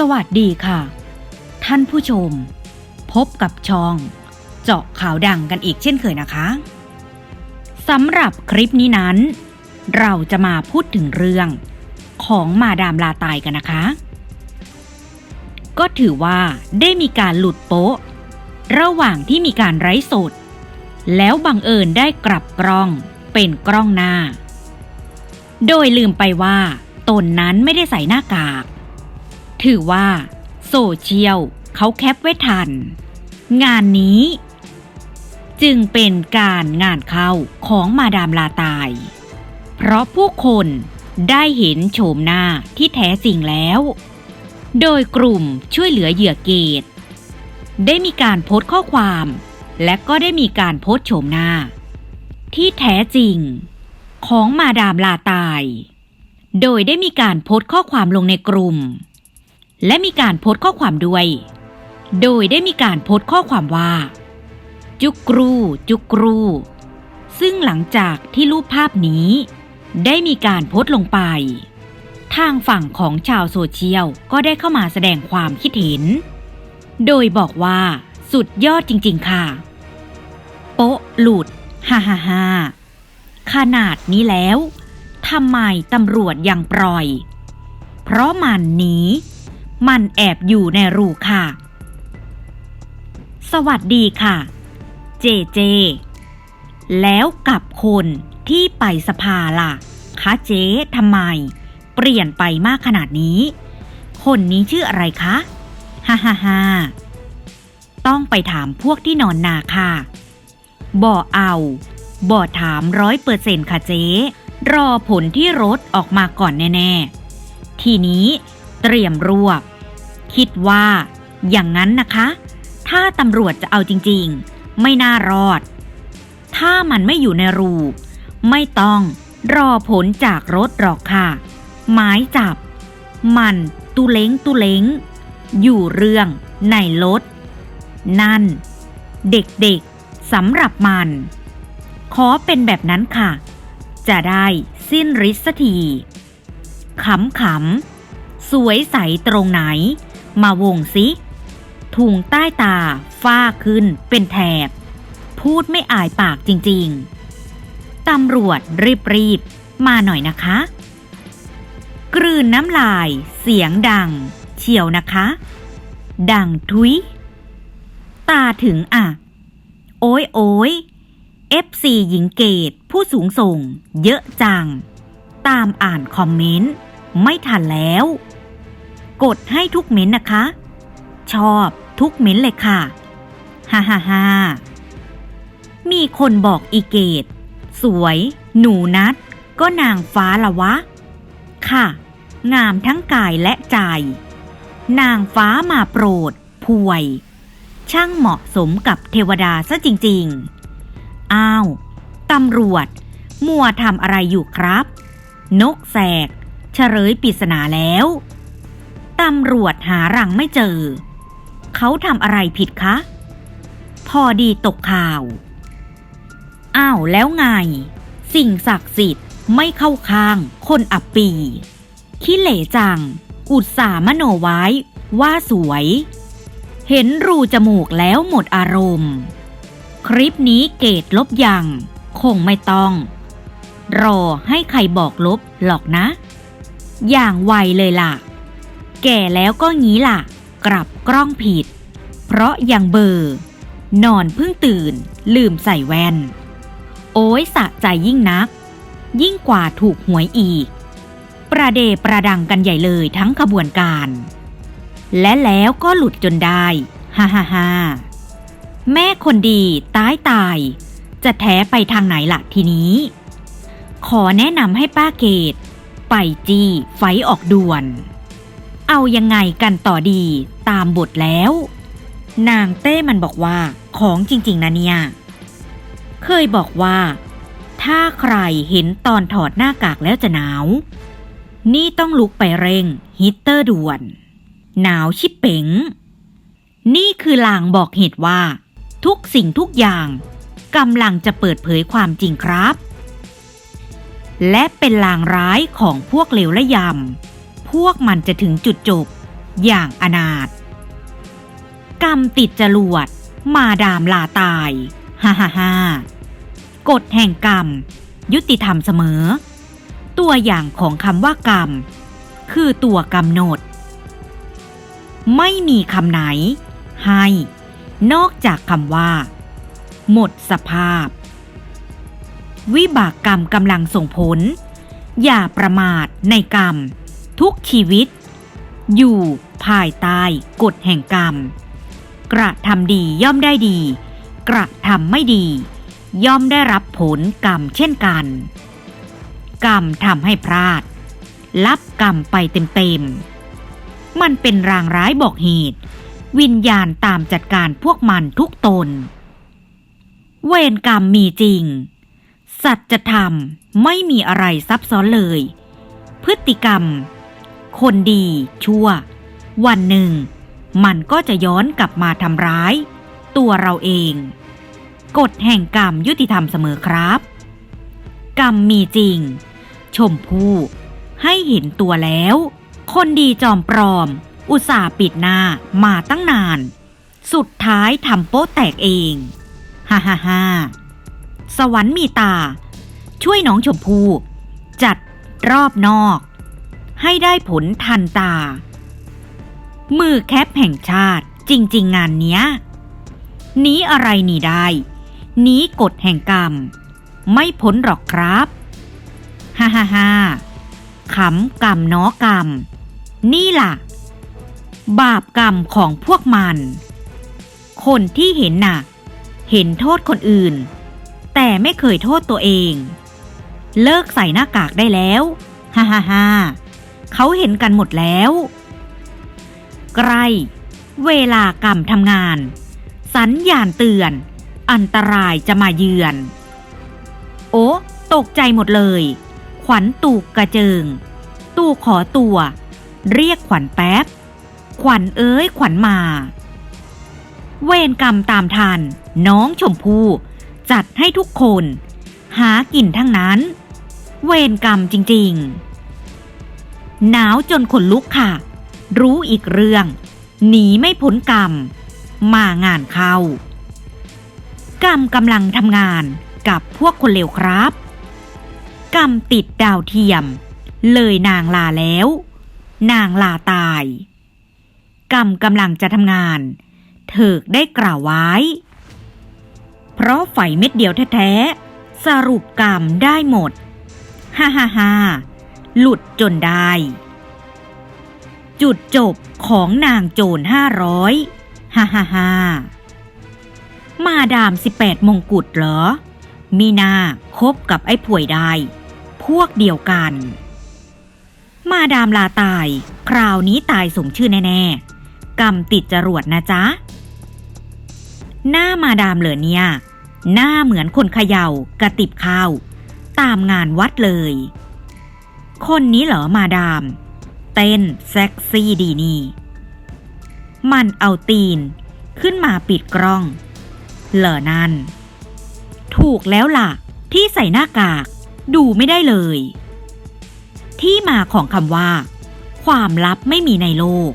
สวัสดีค่ะ ท่านผู้ชม พบกับช่อง เจาะข่าวดังกันอีกเช่นเคยนะคะสำหรับคลิปนี้นั้น เราจะมาพูดถึงเรื่องของมาดามลาตายกันนะคะ ก็ถือว่าได้มีการหลุดโป๊ะ ระหว่างที่มีการไร้สด แล้วบังเอิญได้กลับกล้องเป็นกล้องหน้า โดยลืมไปว่าตนนั้นไม่ได้ใส่หน้ากาก ถือว่า โซเชียลเขาแคปไว้ทัน งานนี้ จึงเป็นการงานเข้าของมาดามลาตาย เพราะผู้คนได้เห็นโฉมหน้าที่แท้จริงแล้ว โดยกลุ่มช่วยเหลือเหยื่อเกต ได้มีการโพสต์ข้อความ และก็ได้มีการโพสต์โฉมหน้า ที่แท้จริง ของมาดามลาตาย โดยได้มีการโพสต์ข้อความลงในกลุ่ม และมีการโพสต์ข้อความด้วย โดยได้มีการโพสต์ข้อความว่า จุกรู จุกรู ซึ่งหลังจากที่รูปภาพนี้ ได้มีการโพสต์ลงไป ทางฝั่งของชาวโซเชียลก็ได้เข้ามาแสดงความคิดเห็น โดยบอกว่า สุดยอดจริง ๆ ค่ะ โป๊ะหลุดฮ่าฮ่าฮ่าขนาดนี้แล้วทำไมตำรวจยังปล่อย เพราะมันหนี มันแอบอยู่ในรูค่ะ สวัสดีค่ะ เจเจ แล้วกับคนที่ไปสภาล่ะ คะเจ๊ทำไม เปลี่ยนไปมากขนาดนี้ คนนี้ชื่ออะไรคะ ฮ่าฮ่าฮ่าต้องไปถามพวกที่นอนนาค่ะ บ่เอาบ่ถามร้อยเปอร์เซ็นต์ค่ะเจ๊รอผลที่รถออกมาก่อนแน่ ๆ ทีนี้เตรียมรวบ คิดว่า อย่างนั้นนะคะ ถ้าตำรวจจะเอาจริงๆ ไม่น่ารอด ถ้ามันไม่อยู่ในรูไม่ต้องรอผลจากรถหรอกค่ะ หมายจับ มันตุเล้งตุเล้ง อยู่เรื่องในรถ นั่น เด็กๆสำหรับมัน ขอเป็นแบบนั้นค่ะ จะได้สิ้นฤทธิ์สักทีขำขำๆสวยใสตรงไหน มาวงสิถุงใต้ตา ฝ้าขึ้น เป็นแถบ พูดไม่อายปากจริงๆ ตำรวจรีบๆ มาหน่อยนะคะ กลืนน้ำลาย เสียงดัง เฉียวนะคะ ดังทุย ตาถึงอะ โอ้ยโอ้ย FC หญิงเกตผู้สูงส่ง เยอะจัง ตามอ่านคอมเมนต์ ไม่ทันแล้ว กดให้ทุกเม้นต์นะคะ ชอบทุกเม้นต์เลยค่ะ ฮ่าฮ่าฮ่ามีคนบอกอีเกต สวย หนูนัด ก็นางฟ้าละวะ ค่ะ งามทั้งกายและใจ นางฟ้ามาโปรดพวย ช่างเหมาะสมกับเทวดาซะจริง ๆ อ้าว ตำรวจ มัวทำอะไรอยู่ครับ นกแสกเฉลยปริศนาแล้ว ตำรวจหารังไม่เจอ เขาทำอะไรผิดคะ พอดีตกข่าว อ้าวแล้วไง สิ่งศักดิ์สิทธิ์ไม่เข้าข้างคนอับปีขี้เหล่จัง อุตส่าห์มโนไว้ ว่าสวย เห็นรูจมูกแล้วหมดอารมณ์ คลิปนี้เกตลบยัง คงไม่ต้อง รอให้ใครบอกลบหรอกนะ อย่างไวเลยล่ะ แก่แล้วก็งี้ล่ะ กลับกล้องผิด เพราะยังเบอร์ นอนเพิ่งตื่น ลืมใส่แว่น โอ้ยสะใจยิ่งนัก ยิ่งกว่าถูกหวยอีก ประเดประดังกันใหญ่เลยทั้งขบวนการ และแล้วก็หลุดจนได้ฮ่าฮ่าฮ่าแม่คนดีตายตาย จะแท้ไปทางไหนล่ะทีนี้ ขอแนะนำให้ป้าเกต ไปจี้ไฟออกด่วน เอายังไงกันต่อดี ตามบทแล้ว นางเต้มันบอกว่า ของจริง ๆ นะเนี่ย เคยบอกว่า ถ้าใครเห็นตอนถอดหน้ากากแล้วจะหนาว นี่ต้องลุกไปเร่งฮีตเตอร์ด่วน หนาวชิบเป๋ง นี่คือลางบอกเหตุว่า ทุกสิ่งทุกอย่างกำลังจะเปิดเผยความจริงครับ และเป็นลางร้ายของพวกเลวและยำ พวกมันจะถึงจุดจบ อย่างอนาถกรรมติดจรวด มาดามลาตาย ฮ่าฮ่าฮ่ากฎแห่งกรรม ยุติธรรมเสมอ ตัวอย่างของคำว่ากรรม คือตัวกำหนด ไม่มีคำไหน ให้ นอกจากคำว่า หมดสภาพ วิบากกรรมกำลังส่งผล อย่าประมาทในกรรม ทุกชีวิต อยู่ภายใต้กฎแห่งกรรม กระทำดีย่อมได้ดี กระทำไม่ดี ย่อมได้รับผลกรรมเช่นกัน กรรมทำให้พลาด รับกรรมไปเต็มๆ มันเป็นรางร้ายบอกเหตุ วิญญาณตามจัดการพวกมันทุกตน เวรกรรมมีจริง สัจธรรมไม่มีอะไรซับซ้อนเลย พฤติกรรม คนดีชั่ว วันหนึ่ง มันก็จะย้อนกลับมาทำร้าย ตัวเราเอง กฎแห่งกรรมยุติธรรมเสมอครับ กรรมมีจริง ชมพู่ให้เห็นตัวแล้ว คนดีจอมปลอม อุตส่าห์ปิดหน้ามาตั้งนาน สุดท้ายทำโป๊ะแตกเองฮ่าฮ่าฮ่าสวรรค์มีตา ช่วยน้องชมพู่จัดรอบนอก ให้ได้ผลทันตา มือแคปแห่งชาติจริง ๆ งานเนี้ยหนีอะไรหนีได้หนีกฎแห่งกรรม ไม่พ้นหรอกครับฮ่าฮ่าฮ่าขำกรรมน้อกรรม นี่ล่ะ บาปกรรมของพวกมัน คนที่เห็นน่ะ เห็นโทษคนอื่น แต่ไม่เคยโทษตัวเอง เลิกใส่หน้ากากได้แล้วฮ่าฮ่าฮ่า เขาเห็นกันหมดแล้ว ใกล้เวลากรรมทำงาน สัญญาณเตือน อันตรายจะมาเยือน โอ้ตกใจหมดเลย ขวัญตูกกระเจิง ตู้ขอตัว เรียกขวัญแป๊บ ขวัญเอ้ยขวัญมา เวรกรรมตามทันน้องชมพู่จัดให้ทุกคน หากินทั้งนั้น เวรกรรมจริง ๆ หนาวจนขนลุกค่ะ รู้อีกเรื่อง หนีไม่พ้นกรรม มางานเข้า กรรมกำลังทำงานกับพวกคนเลวครับ กรรมติดดาวเทียม เลยนางลาแล้ว นางลาตาย กรรมกำลังจะทำงาน เถิกได้กล่าวไว้ เพราะไฟเม็ดเดียวแท้ๆ สรุปกรรมได้หมด ฮ่าฮ่าฮ่า หลุดจนได้ จุดจบของนางโจรห้าร้อยฮ่าฮ่าฮ่ามาดามสิบแปดมงกุฎเหรอ มีนาคบกับไอ้ผวยได้ พวกเดียวกัน มาดามลาตาย คราวนี้ตายสมชื่อแน่ๆ กรรมติดจรวดนะจ๊ะ หน้ามาดามเหลือเนี่ย หน้าเหมือนคนเขย่ากระติบข้าว ตามงานวัดเลย คนนี้เหรอมาดาม เต้นเซ็กซี่ดีนี่ มันเอาตีน ขึ้นมาปิดกล้อง เหรอนั่น ถูกแล้วล่ะ ที่ใส่หน้ากาก ดูไม่ได้เลย ที่มาของคำว่า ความลับไม่มีในโลก